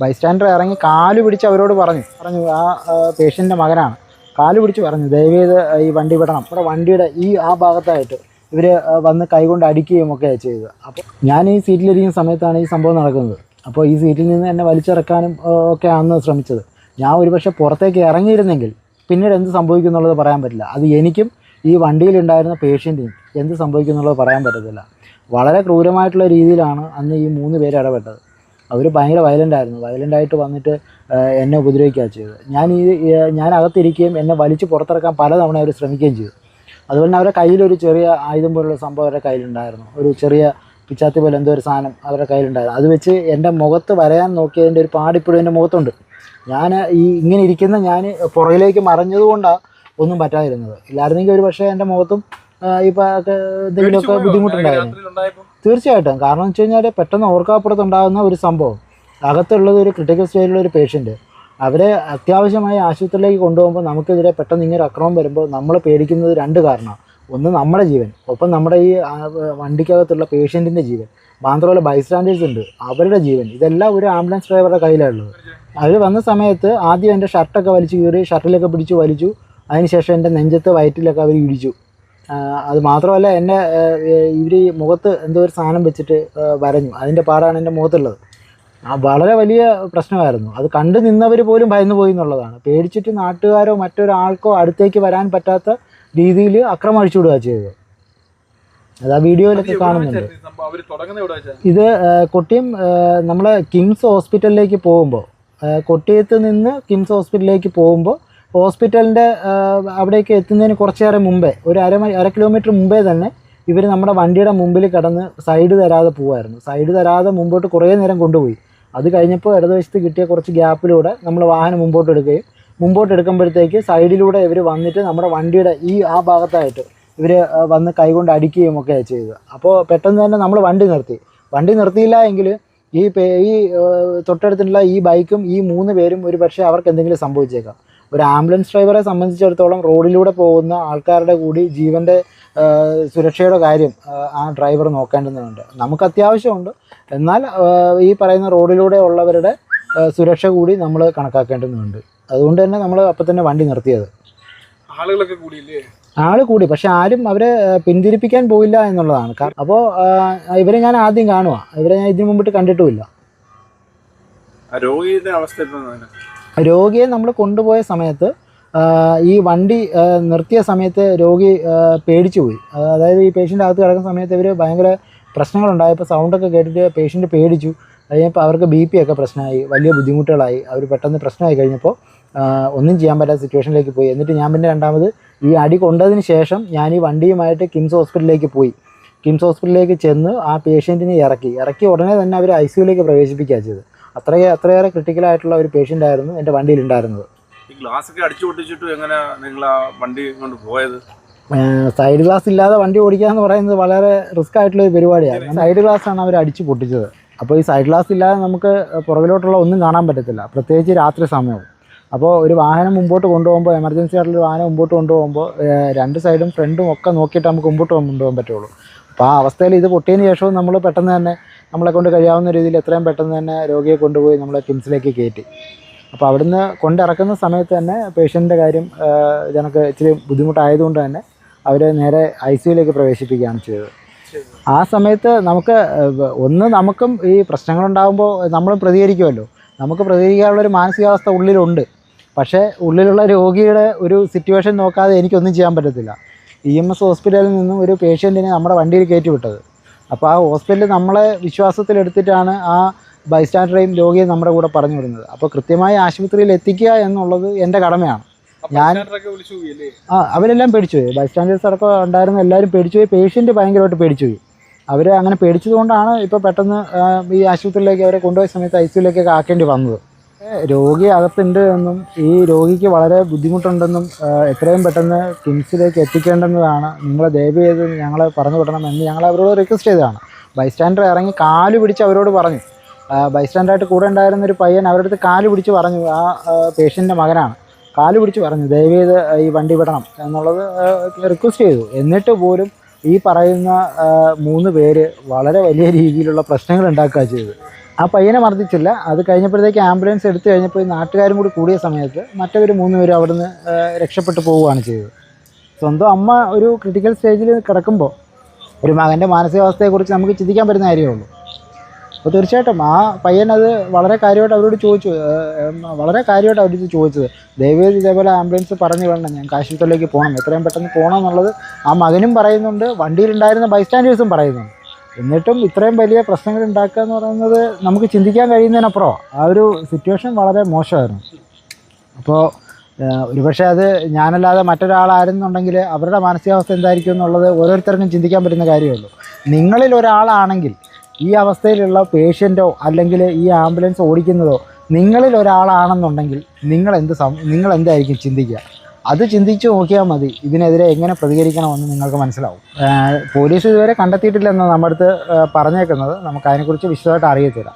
Bystander ഇറങ്ങി കാൽ പിടിച്ച് അവരോട് പറഞ്ഞു. പറഞ്ഞു ആ പേഷ്യന്റെ മകനാണ്. കാൽ പിടിച്ച് പറഞ്ഞു ദയവേത് ഈ വണ്ടി വിടണം. നമ്മുടെ വണ്ടിയുടെ ഈ ആ ഭാഗത്തായിട്ട് ഇവർ വന്ന് കൈകൊണ്ട് അടിക്കുകയും ഒക്കെ ചെയ്തത്. അപ്പോൾ ഞാൻ ഈ സീറ്റിലിരിക്കുന്ന സമയത്താണ് ഈ സംഭവം നടക്കുന്നത്. അപ്പോൾ ഈ സീറ്റിൽ നിന്ന് എന്നെ വലിച്ചിറക്കാനും ഒക്കെ ആണ് ശ്രമിച്ചത്. ഞാൻ ഒരുപക്ഷെ പുറത്തേക്ക് ഇറങ്ങിയിരുന്നെങ്കിൽ പിന്നീട് എന്ത് സംഭവിക്കും എന്നുള്ളത് പറയാൻ പറ്റില്ല. അത് എനിക്കും ഈ വണ്ടിയിലുണ്ടായിരുന്ന പേഷ്യന്റിനും എന്ത് സംഭവിക്കും എന്നുള്ളത് പറയാൻ പറ്റത്തില്ല. വളരെ ക്രൂരമായിട്ടുള്ള രീതിയിലാണ് അന്ന് ഈ മൂന്ന് പേര് ഇടപെട്ടത്. അവർ ഭയങ്കര വയലന്റ് ആയിരുന്നു. വയലന്റ് ആയിട്ട് വന്നിട്ട് എന്നെ ഉപദ്രവിക്കുകയാണ് ചെയ്തത്. ഞാൻ ഈ ഞാൻ അകത്തിരിക്കുകയും എന്നെ വലിച്ച് പുറത്തിറക്കാൻ പലതവണ അവർ ശ്രമിക്കുകയും ചെയ്തു. അതുപോലെ തന്നെ അവരുടെ കയ്യിലൊരു ചെറിയ ആയുധം പോലുള്ള സംഭവം അവരുടെ കയ്യിലുണ്ടായിരുന്നു. ഒരു ചെറിയ പിച്ചാത്തി പോലെ എന്തോ ഒരു സാധനം അവരുടെ കയ്യിലുണ്ടായിരുന്നു. അത് വെച്ച് എന്റെ മുഖത്ത് വരയാൻ നോക്കിയതിന്റെ ഒരു പാടിപ്പോഴും എന്റെ മുഖത്തുണ്ട്. ഞാൻ ഈ ഇങ്ങനെ ഇരിക്കുന്ന ഞാൻ പുറകിലേക്ക് മറഞ്ഞതുകൊണ്ടാണ് ഒന്നും പറ്റാതിരുന്നത്. ഇല്ലായിരുന്നെങ്കിൽ ഒരു പക്ഷേ എന്റെ മുഖത്തും ആ, ഈ പ- എന്തെങ്കിലുമൊക്കെ ബുദ്ധിമുട്ടുണ്ടായിരുന്നു തീർച്ചയായിട്ടും. കാരണം എന്ന് വെച്ച് കഴിഞ്ഞാൽ പെട്ടെന്ന് ഓർക്കാപ്പുറത്തുണ്ടാകുന്ന ഒരു സംഭവം. അകത്തുള്ളത് ഒരു ക്രിട്ടിക്കൽ സ്റ്റേജിലുള്ള ഒരു പേഷ്യന്റ് അവരെ അത്യാവശ്യമായി ആശുപത്രിയിലേക്ക് കൊണ്ടുപോകുമ്പോൾ നമുക്കെതിരെ പെട്ടെന്ന് ഇങ്ങനെ അക്രമം വരുമ്പോൾ നമ്മൾ പേടിക്കുന്നത് രണ്ട് കാരണം. ഒന്ന് നമ്മുടെ ജീവൻ. ഒപ്പം നമ്മുടെ ഈ വണ്ടിക്കകത്തുള്ള പേഷ്യന്റിന്റെ ജീവൻ. മാത്രമല്ല ബൈസ്റ്റാൻഡേഴ്സ് ഉണ്ട്. അവരുടെ ജീവൻ. ഇതെല്ലാം ഒരു ആംബുലൻസ് ഡ്രൈവറുടെ കയ്യിലുള്ളത് അവർ വന്ന സമയത്ത് ആദ്യം എന്റെ ഷർട്ടൊക്കെ വലിച്ചു കീറി ഷർട്ടിലൊക്കെ പിടിച്ച് വലിച്ചു. അതിനുശേഷം എന്റെ നെഞ്ചത്ത് വയറ്റിലൊക്കെ അവർ ഇടിച്ചു. അത് മാത്രമല്ല എന്നെ ഇവർ മുഖത്ത് എന്തോ ഒരു സാധനം വെച്ചിട്ട് വരഞ്ഞു. അതിന്റെ പാടാണ് എന്റെ മുഖത്തുള്ളത്. ആ, വളരെ വലിയ പ്രശ്നമായിരുന്നു. അത് കണ്ടു നിന്നവർ പോലും ഭയന്നു പോയി എന്നുള്ളതാണ്. പേടിച്ചിട്ട് നാട്ടുകാരോ മറ്റൊരാൾക്കോ അടുത്തേക്ക് വരാൻ പറ്റാത്ത രീതിയിൽ അക്രമം അഴിച്ചുവിടുക ചെയ്തത്. അത് ആ വീഡിയോയിലൊക്കെ കാണുന്നുണ്ട്. ഇത് കൊട്ടിയം നമ്മളെ കിംസ് ഹോസ്പിറ്റലിലേക്ക് പോകുമ്പോൾ കൊട്ടിയത്ത് നിന്ന് കിംസ് ഹോസ്പിറ്റലിലേക്ക് പോകുമ്പോൾ ഹോസ്പിറ്റലിന്റെ അവിടേക്ക് എത്തുന്നതിന് കുറച്ചേറെ മുമ്പേ ഒരു അര അര കിലോമീറ്റർ മുമ്പേ തന്നെ ഇവർ നമ്മുടെ വണ്ടിയുടെ മുമ്പിൽ കിടന്ന് സൈഡ് തരാതെ പോവായിരുന്നു. സൈഡ് തരാതെ മുമ്പോട്ട് കുറേ നേരം കൊണ്ടുപോയി. അത് കഴിഞ്ഞപ്പോൾ ഇടതുവശത്ത് കിട്ടിയ കുറച്ച് ഗ്യാപ്പിലൂടെ നമ്മൾ വാഹനം മുമ്പോട്ട് എടുക്കുകയും മുമ്പോട്ട് എടുക്കുമ്പോഴത്തേക്ക് സൈഡിലൂടെ ഇവർ വന്നിട്ട് നമ്മുടെ വണ്ടിയുടെ ഈ ആ ഭാഗത്തായിട്ട് ഇവർ വന്ന് കൈകൊണ്ട് അടിക്കുകയും ഒക്കെ ചെയ്തത് അപ്പോൾ പെട്ടെന്ന് തന്നെ നമ്മൾ വണ്ടി നിർത്തി. വണ്ടി നിർത്തിയില്ല എങ്കിൽ ഈ ഈ തൊട്ടടുത്തുള്ള ഈ ബൈക്കും ഈ മൂന്ന് പേരും ഒരു പക്ഷേ അവർക്ക് എന്തെങ്കിലും സംഭവിച്ചേക്കാം. ഒരു ആംബുലൻസ് ഡ്രൈവറെ സംബന്ധിച്ചിടത്തോളം റോഡിലൂടെ പോകുന്ന ആൾക്കാരുടെ കൂടി ജീവന്റെ സുരക്ഷയുടെ കാര്യം ആ ഡ്രൈവർ നോക്കേണ്ടതുണ്ട്. നമുക്ക് അത്യാവശ്യമുണ്ട്. എന്നാൽ ഈ പറയുന്ന റോഡിലൂടെ ഉള്ളവരുടെ സുരക്ഷ കൂടി നമ്മൾ കണക്കാക്കേണ്ടതുണ്ട്. അതുകൊണ്ട് തന്നെ നമ്മൾ അപ്പം തന്നെ വണ്ടി നിർത്തിയത്. ആളുകളൊക്കെ കൂടിയില്ലേ? ആൾ കൂടി പക്ഷെ ആരും അവരെ പിന്തിരിപ്പിക്കാൻ പോയില്ല എന്നുള്ളതാണ്. കാരണം അപ്പോൾ ഇവരെ ഞാൻ ആദ്യം കാണുക ഇവരെ ഞാൻ ഇതിനു മുമ്പിട്ട് കണ്ടിട്ടുമില്ല. രോഗിയുടെ അവസ്ഥ രോഗിയെ നമ്മൾ കൊണ്ടുപോയ സമയത്ത് ഈ വണ്ടി നിർത്തിയ സമയത്ത് രോഗി പേടിച്ചു പോയി. അതായത് ഈ പേഷ്യന്റ് അകത്ത് കിടക്കുന്ന സമയത്ത് ഇവർ ഭയങ്കര പ്രശ്നങ്ങളുണ്ടായപ്പോൾ സൗണ്ടൊക്കെ കേട്ടിട്ട് പേഷ്യന്റ് പേടിച്ചു. കഴിഞ്ഞപ്പോൾ അവർക്ക് ബി പി ഒക്കെ പ്രശ്നമായി വലിയ ബുദ്ധിമുട്ടുകളായി. അവർ പെട്ടെന്ന് പ്രശ്നമായി കഴിഞ്ഞപ്പോൾ ഒന്നും ചെയ്യാൻ പറ്റാത്ത സിറ്റുവേഷനിലേക്ക് പോയി. എന്നിട്ട് ഞാൻ പിന്നെ രണ്ടാമത് ഈ അടി കൊണ്ടതിന് ശേഷം ഞാൻ ഈ വണ്ടിയുമായിട്ട് കിംസ് ഹോസ്പിറ്റലിലേക്ക് പോയി. കിംസ് ഹോസ്പിറ്റലിലേക്ക് ചെന്ന് ആ പേഷ്യന്റിനെ ഇറക്കി. ഇറക്കി ഉടനെ തന്നെ അവർ ഐ സിയുലേക്ക് പ്രവേശിപ്പിക്കുക ചെയ്തത്. അത്രയേ അത്രയേറെ ക്രിട്ടിക്കൽ ആയിട്ടുള്ള ഒരു പേഷ്യന്റ് ആയിരുന്നു എന്റെ വണ്ടിയിലുണ്ടായിരുന്നത് ഈ ഗ്ലാസ് ഒക്കെ അടിച്ചു പൊട്ടിച്ചിട്ട് എങ്ങനെ നിങ്ങൾ ആ വണ്ടി കൊണ്ട് പോയത്? സൈഡ് ഗ്ലാസ് ഇല്ലാതെ വണ്ടി ഓടിക്കുക എന്ന് പറയുന്നത് വളരെ റിസ്ക് ആയിട്ടുള്ള ഒരു പരിപാടിയാണ്. സൈഡ് ഗ്ലാസ് ആണ് അവർ അടിച്ചു പൊട്ടിച്ചത്. അപ്പോൾ ഈ സൈഡ് ഗ്ലാസ് ഇല്ലാതെ നമുക്ക് പുറകിലോട്ടുള്ള ഒന്നും കാണാൻ പറ്റത്തില്ല. പ്രത്യേകിച്ച് രാത്രി സമയവും. അപ്പോൾ ഒരു വാഹനം മുമ്പോട്ട് കൊണ്ടുപോകുമ്പോൾ എമർജൻസി ആയിട്ടുള്ള ഒരു വാഹനം മുമ്പോട്ട് കൊണ്ടുപോകുമ്പോൾ രണ്ട് സൈഡും ഫ്രണ്ടും ഒക്കെ നോക്കിയിട്ട് നമുക്ക് മുമ്പോട്ട് കൊണ്ടുപോകാൻ പറ്റുള്ളൂ. അപ്പോൾ ആ അവസ്ഥയിൽ ഇത് പൊട്ടിയതിന് ശേഷവും നമ്മൾ പെട്ടെന്ന് തന്നെ നമ്മളെ കൊണ്ട് കഴിയാവുന്ന രീതിയിൽ എത്രയും പെട്ടെന്ന് തന്നെ രോഗിയെ കൊണ്ടുപോയി നമ്മളെ കിംസിലേക്ക് കയറ്റി. അപ്പോൾ അവിടുന്ന് കൊണ്ടിറക്കുന്ന സമയത്ത് തന്നെ പേഷ്യന്റെ കാര്യം ഇതണക്ക് ഇച്ചിരി ബുദ്ധിമുട്ടായതുകൊണ്ട് തന്നെ അവരെ നേരെ ഐ സിയുലേക്ക് പ്രവേശിപ്പിക്കുകയാണ് ചെയ്തത്. ആ സമയത്ത് നമുക്ക് ഒന്ന് നമുക്കും ഈ പ്രശ്നങ്ങളുണ്ടാകുമ്പോൾ നമ്മൾ പ്രതികരിക്കുമല്ലോ. നമുക്ക് പ്രതികരിക്കാനുള്ളൊരു മാനസികാവസ്ഥ ഉള്ളിലുണ്ട്. പക്ഷേ ഉള്ളിലുള്ള രോഗിയുടെ ഒരു സിറ്റുവേഷൻ നോക്കാതെ എനിക്കൊന്നും ചെയ്യാൻ പറ്റത്തില്ല. ഇ എം എസ് ഹോസ്പിറ്റലിൽ നിന്നും ഒരു പേഷ്യന്റിനെ നമ്മുടെ വണ്ടിയിൽ കയറ്റി വിട്ടത്. അപ്പോൾ ആ ഹോസ്പിറ്റൽ നമ്മളെ വിശ്വാസത്തിലെടുത്തിട്ടാണ് ആ ബൈസ്റ്റാൻഡറേയും രോഗിയെ നമ്മുടെ കൂടെ പറഞ്ഞു വിടുന്നത്. അപ്പോൾ കൃത്യമായി ആശുപത്രിയിൽ എത്തിക്കുക എന്നുള്ളത് എന്റെ കടമയാണ്. ഞാൻ- ആ അവരെല്ലാം പേടിച്ചു പോയി. ബൈസ്റ്റാൻഡേഴ്സ് അടക്കം ഉണ്ടായിരുന്ന എല്ലാവരും പേടിച്ചു പോയി. പേഷ്യന്റ് ഭയങ്കരമായിട്ട് പേടിച്ചു പോയി. അവർ അങ്ങനെ പേടിച്ചതുകൊണ്ടാണ് ഇപ്പോൾ പെട്ടെന്ന് ഈ ആശുപത്രിയിലേക്ക് അവരെ കൊണ്ടുപോയ സമയത്ത് ഐ സിയുലേക്കൊക്കെ ആക്കേണ്ടി വന്നത്. രോഗി അകത്തുണ്ട് എന്നും ഈ രോഗിക്ക് വളരെ ബുദ്ധിമുട്ടുണ്ടെന്നും എത്രയും പെട്ടെന്ന് കിംസിലേക്ക് എത്തിക്കേണ്ടെന്നതാണ് നിങ്ങളെ ദയവ് ചെയ്ത് ഞങ്ങളെ പറഞ്ഞു വിടണമെന്ന് ഞങ്ങൾ അവരോട് റിക്വസ്റ്റ് ചെയ്തതാണ്. ബൈസ്റ്റാൻഡർ ഇറങ്ങി കാൽ പിടിച്ച് അവരോട് പറഞ്ഞു. ബൈസ്റ്റാൻഡറായിട്ട് കൂടെ ഉണ്ടായിരുന്ന ഒരു പയ്യൻ അവരുടെ അടുത്ത് കാൽ പിടിച്ച് പറഞ്ഞു ആ പേഷ്യന്റെ മകനാണ്. കാൽ പിടിച്ച് പറഞ്ഞു ദയവ് ചെയ്ത് ഈ വണ്ടി വിടണം എന്നുള്ളത് റിക്വസ്റ്റ് ചെയ്തു. എന്നിട്ട് പോലും ഈ പറയുന്ന മൂന്ന് പേര് വളരെ വലിയ രീതിയിലുള്ള പ്രശ്നങ്ങൾ ഉണ്ടാക്കുക ചെയ്തത്. ആ പയ്യനെ മർദ്ദിച്ചില്ല. അത് കഴിഞ്ഞപ്പോഴത്തേക്ക് ആംബുലൻസ് എടുത്തു കഴിഞ്ഞപ്പോൾ നാട്ടുകാരും കൂടി കൂടിയ സമയത്ത് മറ്റവർ മൂന്ന് പേരും അവിടുന്ന് രക്ഷപ്പെട്ടു പോവുകയാണ് ചെയ്തത്. സ്വന്തം അമ്മ ഒരു ക്രിട്ടിക്കൽ സ്റ്റേജിൽ കിടക്കുമ്പോൾ ഒരു മകന്റെ മാനസികാവസ്ഥയെക്കുറിച്ച് നമുക്ക് ചിന്തിക്കാൻ പറ്റുന്ന കാര്യമേ ഉള്ളൂ അപ്പോൾ തീർച്ചയായിട്ടും ആ പയ്യൻ അത് വളരെ കാര്യമായിട്ട് അവരോട് ചോദിച്ചു. വളരെ കാര്യമായിട്ട് അവരോട് ചോദിച്ചത്. ദയവേത് ഇതേപോലെ ആംബുലൻസ് പറഞ്ഞു വേണം ഞാൻ ആശുപത്രിയിലേക്ക് പോകണം. എത്രയും പെട്ടെന്ന് പോകണം എന്നുള്ളത് ആ മകനും പറയുന്നുണ്ട്. വണ്ടിയിലുണ്ടായിരുന്ന ബൈസ്റ്റാൻഡേഴ്സും പറയുന്നുണ്ട്. എന്നിട്ടും ഇത്രയും വലിയ പ്രശ്നങ്ങൾ ഉണ്ടാക്കുക എന്ന് പറയുന്നത് നമുക്ക് ചിന്തിക്കാൻ കഴിയുന്നതിനപ്പുറം ആ ഒരു സിറ്റുവേഷൻ വളരെ മോശമായിരുന്നു. അപ്പോൾ ഒരുപക്ഷെ അത് ഞാനല്ലാതെ മറ്റൊരാളായിരുന്നുണ്ടെങ്കിൽ അവരുടെ മാനസികാവസ്ഥ എന്തായിരിക്കും എന്നുള്ളത് ഓരോരുത്തർക്കും ചിന്തിക്കാൻ പറ്റുന്ന കാര്യമുള്ളൂ നിങ്ങളിൽ ഒരാളാണെങ്കിൽ ഈ അവസ്ഥയിലുള്ള പേഷ്യന്റോ അല്ലെങ്കിൽ ഈ ആംബുലൻസ് ഓടിക്കുന്നതോ നിങ്ങളിൽ ഒരാളാണെന്നുണ്ടെങ്കിൽ നിങ്ങൾ എന്ത് സം നിങ്ങൾ എന്തായിരിക്കും ചിന്തിക്കുക? അത് ചിന്തിച്ചു നോക്കിയാൽ മതി. ഇതിനെതിരെ എങ്ങനെ പ്രതികരിക്കണമെന്ന് നിങ്ങൾക്ക് മനസ്സിലാവും. പോലീസ് ഇതുവരെ കണ്ടെത്തിയിട്ടില്ലെന്ന് നമ്മുടെ അടുത്ത് പറഞ്ഞേക്കുന്നത്. നമുക്ക് അതിനെക്കുറിച്ച് വിശദമായിട്ട് അറിയത്തില്ല.